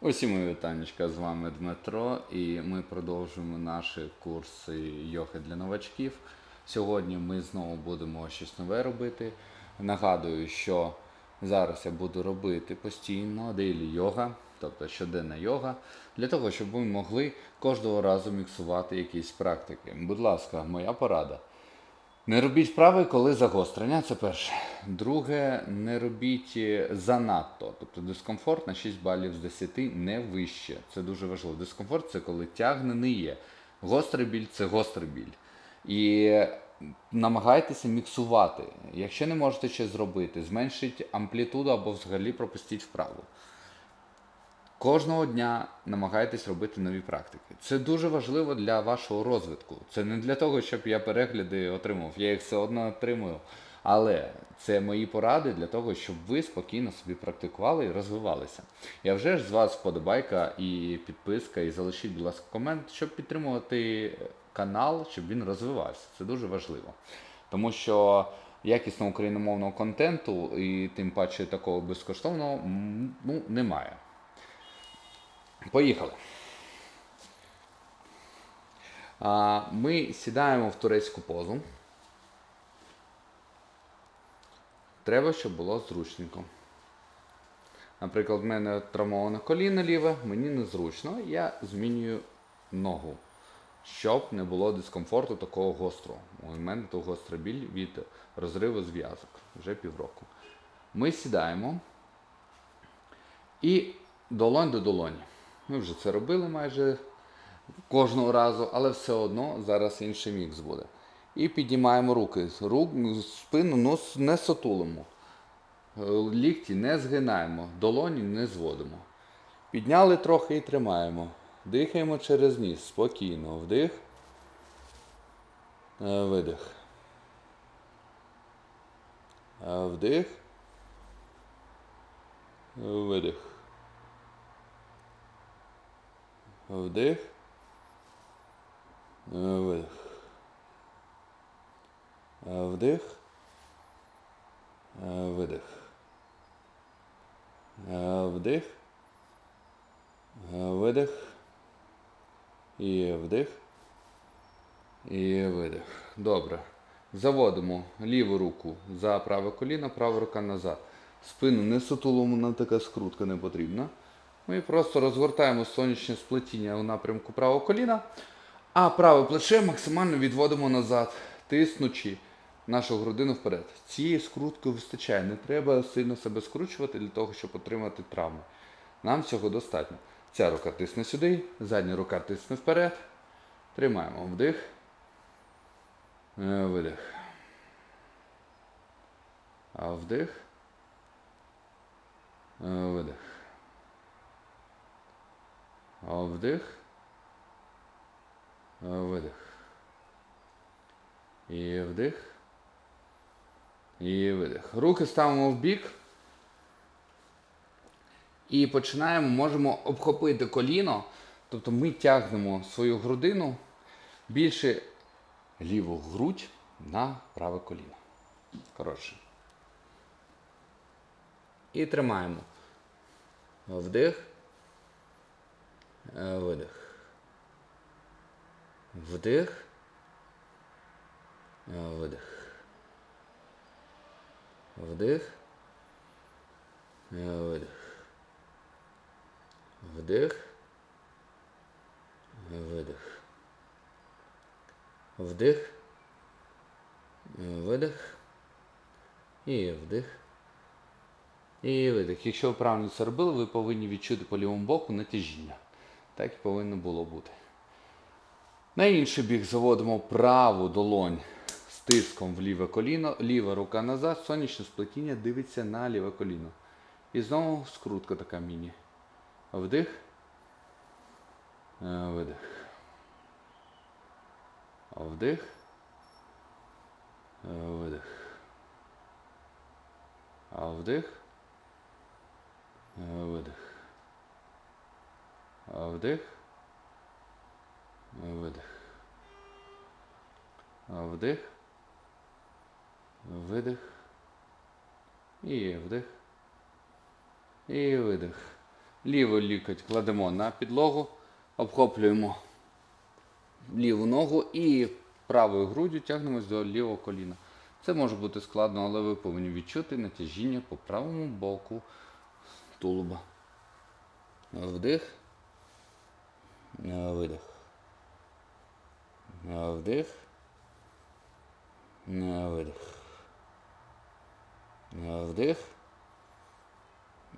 Усім мої вітанечка, з вами Дмитро, і ми продовжуємо наші курси йоги для новачків. Сьогодні ми знову будемо щось нове робити. Нагадую, що зараз я буду робити постійно дейлі йога, тобто щоденна йога, для того, щоб ви могли кожного разу міксувати якісь практики. Будь ласка, моя порада. Не робіть вправи, коли загострення, це перше. Друге, не робіть е, занадто. Тобто дискомфорт на 6 балів з 10 не вище. Це дуже важливо. Дискомфорт це коли тягне не є. Гострий біль це гострий біль. І намагайтеся міксувати. Якщо не можете щось зробити, зменшіть амплітуду або взагалі пропустіть вправу. Кожного дня намагайтесь робити нові практики. Це дуже важливо для вашого розвитку. Це не для того, щоб я перегляди отримав. Я їх все одно отримую. Але це мої поради для того, щоб ви спокійно собі практикували і розвивалися. Я вже ж з вас вподобайка і підписка, і залишіть, будь ласка, комент, щоб підтримувати канал, щоб він розвивався. Це дуже важливо. Тому що якісного україномовного контенту і тим паче такого безкоштовного ну, немає. Поїхали. Ми сідаємо в турецьку позу. Треба, щоб було зручненько. Наприклад, в мене травмоване коліно ліве, мені незручно, я змінюю ногу, щоб не було дискомфорту такого гострого. У мене то гострий біль від розриву зв'язок вже півроку. Ми сідаємо і долонь до долоні. Ми вже це робили майже кожного разу, але все одно зараз інший мікс буде. І піднімаємо руки. Рук, спину ну, не сотулимо. Лікті не згинаємо, долоні не зводимо. Підняли трохи і тримаємо. Дихаємо через ніс. Спокійно. Вдих. Е, Видих. Е, Вдих. Е, Видих. Вдих. Е, Видих. Е, Вдих. Е, Видих. Вдих. Видих. І вдих. І видих. Добре. Заводимо ліву руку за праве коліно, права рука назад. Спину не сутулому, нам така скрутка не потрібна. Ми просто розгортаємо сонячне сплетіння у напрямку правого коліна, а праве плече максимально відводимо назад, тиснучи нашу грудину вперед. Цієї скрутки вистачає. Не треба сильно себе скручувати для того, щоб отримати травму. Нам цього достатньо. Ця рука тисне сюди, задня рука тисне вперед. Тримаємо вдих. Е, Видих. А вдих. Е, Видих. Вдих. Видих. І вдих. І видих. Руки ставимо в бік. І починаємо, можемо обхопити коліно. Тобто ми тягнемо свою грудину більше ліву грудь на праве коліно. Коротше. І тримаємо. Вдих. Е, Видих. Вдих. Е, Видих. Вдих. Е, Видих. Вдих. Видих. Вдих. Видих. І вдих. І видих. Якщо ви правильно це робили, ви повинні відчути по лівому боку натяжіння. Так і повинно було бути. На інший бік заводимо праву долонь з тиском в ліве коліно, ліва рука назад, сонячне сплетіння дивиться на ліве коліно. І знову скрутка така міні. Вдих. Е, Видих. Вдих. Е, Видих. Вдих. Е, Видих. Вдих. Е, Видих. Вдих. Видих. І вдих. І видих. Лівий лікоть кладемо на підлогу, обхоплюємо ліву ногу і правою груддю тягнемось до лівого коліна. Це може бути складно, але ви повинні відчути натяжіння по правому боку тулуба. Вдих. Видих. Вдих. Видих. Вдих.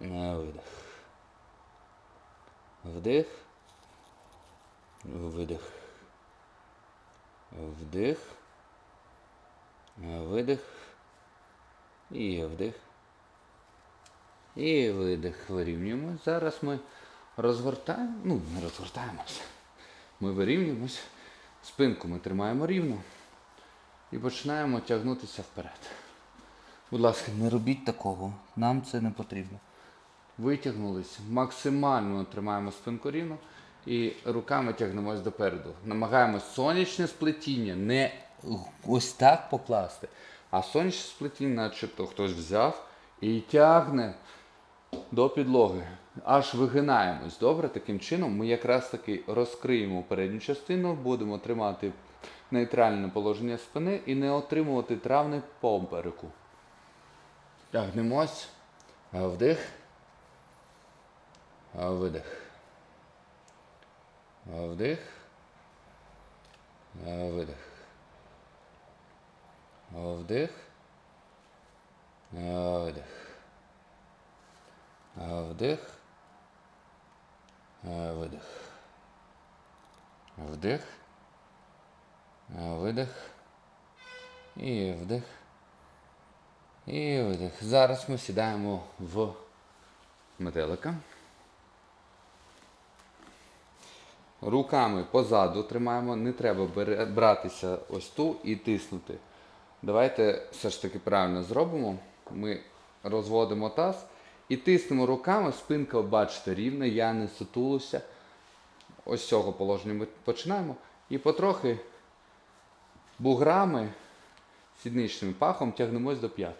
Видих. Вдих. Видих. Вдих. Видих. І вдих. І видих. Вирівнюємо. Зараз ми розгортаємо. Ну, не розгортаємося. Ми вирівнюємось. Спинку ми тримаємо рівно. І починаємо тягнутися вперед. Будь ласка, не робіть такого. Нам це не потрібно. Витягнулись, максимально тримаємо спинку рівно і руками тягнемось допереду. Намагаємось сонячне сплетіння не ось так покласти, а сонячне сплетіння, начебто хтось взяв і тягне до підлоги. Аж вигинаємось. Добре, таким чином ми якраз таки розкриємо передню частину, будемо тримати нейтральне положення спини і не отримувати травми попереку. Тягнемось. Вдих. Видих. Вдих. Видих. Вдих. Видих. Вдих. Видих. Вдих. Видих. І вдих. І видих. Зараз ми сідаємо в метелика. Руками позаду тримаємо, не треба братися ось ту і тиснути. Давайте все ж таки правильно зробимо. Ми розводимо таз і тиснемо руками, спинка, бачите, рівна, я не сутулуся. Ось цього положення ми починаємо. І потрохи буграми, сідничним пахом тягнемось до п'ят.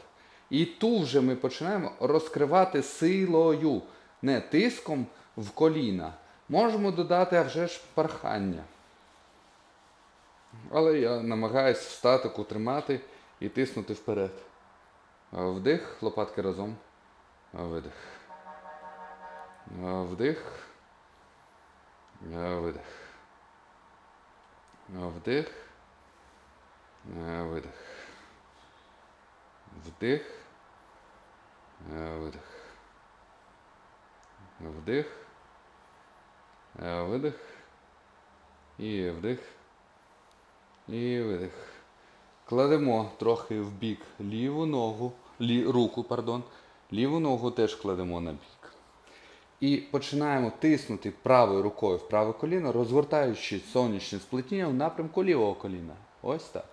І ту вже ми починаємо розкривати силою, не тиском в коліна. Можемо додати а вже ж пархання. Але я намагаюсь в статику тримати і тиснути вперед. Вдих, лопатки разом. Видих. Вдих. Видих. Вдих. Видих. Вдих. Видих. Вдих. Видих. І вдих. І видих. Кладемо трохи в бік ліву ногу, лі, руку, пардон. Ліву ногу теж кладемо на бік. І починаємо тиснути правою рукою в праве коліно, розгортаючи сонячне сплетіння в напрямку лівого коліна. Ось так.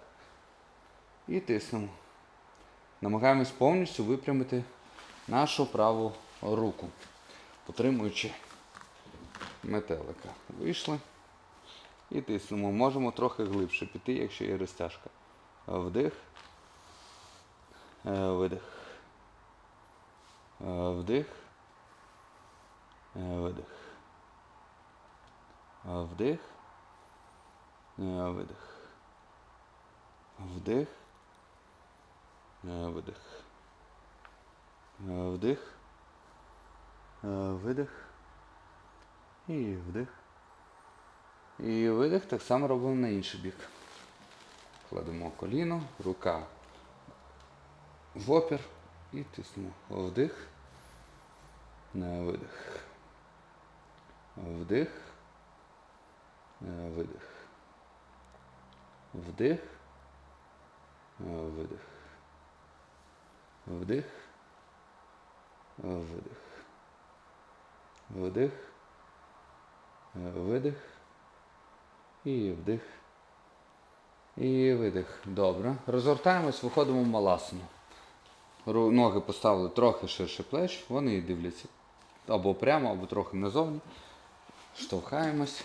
І тиснемо. Намагаємось повністю випрямити нашу праву руку, потримуючи метелика. Вийшли. І тиснемо. Можемо трохи глибше піти, якщо є розтяжка. Вдих. Е, Видих. Е, Вдих. Е, Видих. Е, Вдих. Е, Видих. Вдих. Видих. Вдих. Видих. І вдих. І видих так само робимо на інший бік. Кладемо коліно, рука в опір і тиснемо. Вдих. На видих. Вдих. Е, Видих. Вдих. Видих. Вдих. Видих. Вдих. Видих. І вдих. І видих. Добре. Розгортаємось, виходимо в маласану. Ноги поставили трохи ширше плеч, вони дивляться або прямо, або трохи назовні. Штовхаємось.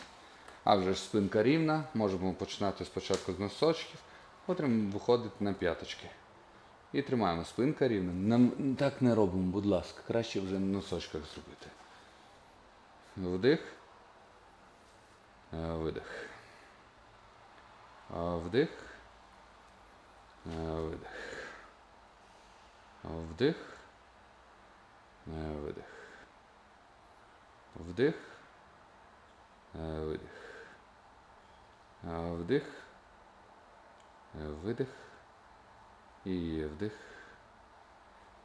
А вже ж спинка рівна. Можемо починати спочатку з носочків, потім виходити на п'яточки. І тримаємо спинка рівна. Нам так не робимо, будь ласка. Краще вже на носочках зробити. Вдих. Е, Видих. Е, Вдих. Е, Видих. Вдих. Е, Видих. Вдих. Е, Видих. Е, Вдих. Видих. І вдих.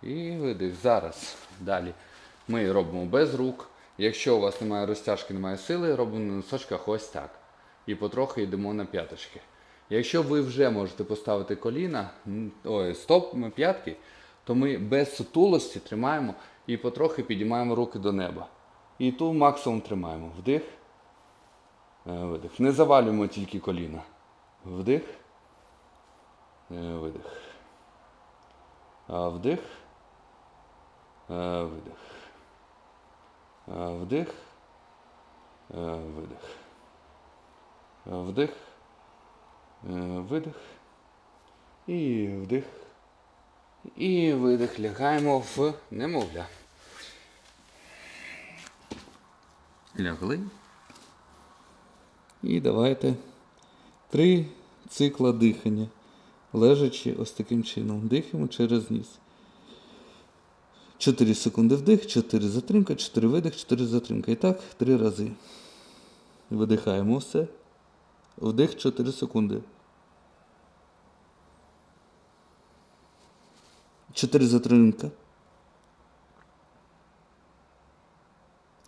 І видих. Зараз. Далі. Ми робимо без рук. Якщо у вас немає розтяжки, немає сили, робимо на носочках ось так. І потрохи йдемо на п'яточки. Якщо ви вже можете поставити коліна, ой, стоп, п'ятки, то ми без сутулості тримаємо і потрохи підіймаємо руки до неба. І ту максимум тримаємо. Вдих. Е, Видих. Не завалюємо тільки коліна. Вдих. Е, Видих. Вдих. Е, Видих. Вдих. Е, Видих. Вдих. Е, Видих. І вдих. І видих. Лягаємо в немовля. Лягли. І давайте три цикла дихання. Лежачи ось таким чином. Дихаємо через ніс. 4 секунди вдих, 4 затримка, 4 видих, 4 затримка. І так, 3 рази. Видихаємо все. Вдих 4 секунди. 4 затримка.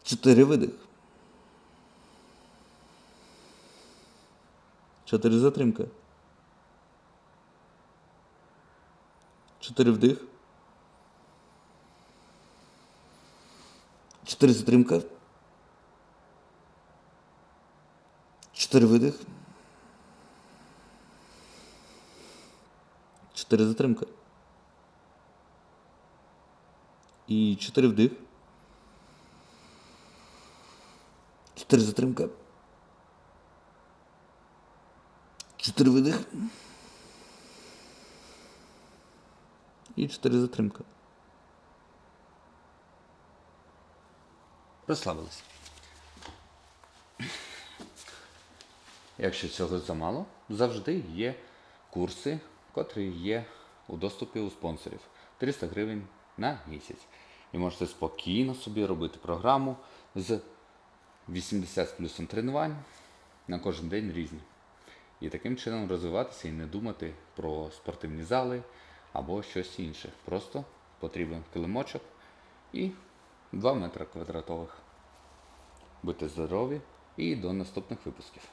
4 видих. 4 затримка. 4 вдих. 4 затримка. 4 видих. 4 затримка. І 4 вдих. 4 затримка. 4 видих. І 4 затримка. Розслабились. Якщо цього замало, завжди є курси, котрі є у доступі у спонсорів. 300 гривень на місяць. І можете спокійно собі робити програму з 80 з плюсом тренувань на кожен день різні. І таким чином розвиватися і не думати про спортивні зали або щось інше. Просто потрібен килимочок і 2 метри квадратових. Будьте здорові і до наступних випусків.